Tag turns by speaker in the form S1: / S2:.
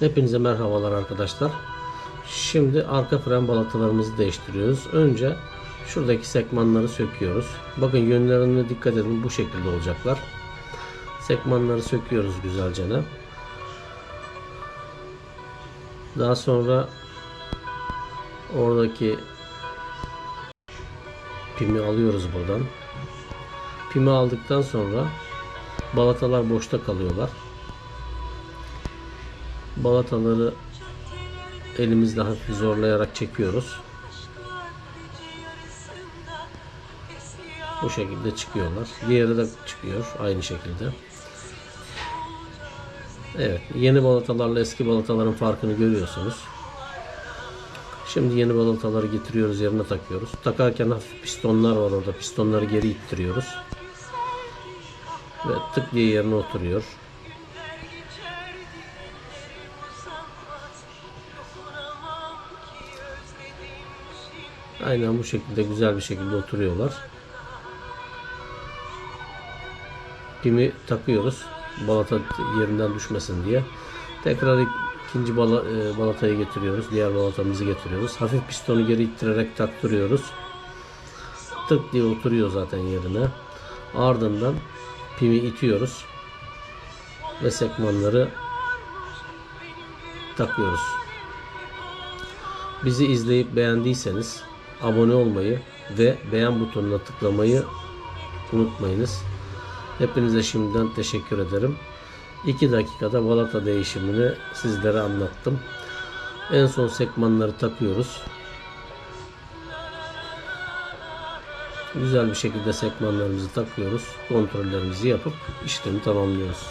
S1: Hepinize merhabalar arkadaşlar. Şimdi arka fren balatalarımızı değiştiriyoruz. Önce şuradaki sekmanları söküyoruz. Bakın yönlerine dikkat edin bu şekilde olacaklar. Sekmanları söküyoruz güzelce. Daha sonra oradaki pimi alıyoruz buradan. Pimi aldıktan sonra balatalar boşta kalıyorlar. Balataları elimizle hafif zorlayarak çekiyoruz. Bu şekilde çıkıyorlar. Diğeri de çıkıyor aynı şekilde. Evet, yeni balatalarla eski balataların farkını görüyorsunuz. Şimdi yeni balataları getiriyoruz yerine takıyoruz. Takarken hafif pistonlar var orada. Pistonları geri ittiriyoruz. Ve tık diye yerine oturuyor. Aynen bu şekilde güzel bir şekilde oturuyorlar. Pimi takıyoruz. Balata yerinden düşmesin diye. Tekrar ikinci e, balatayı getiriyoruz. Diğer balatamızı getiriyoruz. Hafif pistonu geri ittirerek taktırıyoruz. Tık diye oturuyor zaten yerine. Ardından pimi itiyoruz. Ve sekmanları takıyoruz. Bizi izleyip beğendiyseniz abone olmayı ve beğen butonuna tıklamayı unutmayınız. Hepinize şimdiden teşekkür ederim. 2 dakikada balata değişimini sizlere anlattım. En son sekmanları takıyoruz. Güzel bir şekilde sekmanlarımızı takıyoruz. Kontrollerimizi yapıp işlemi tamamlıyoruz.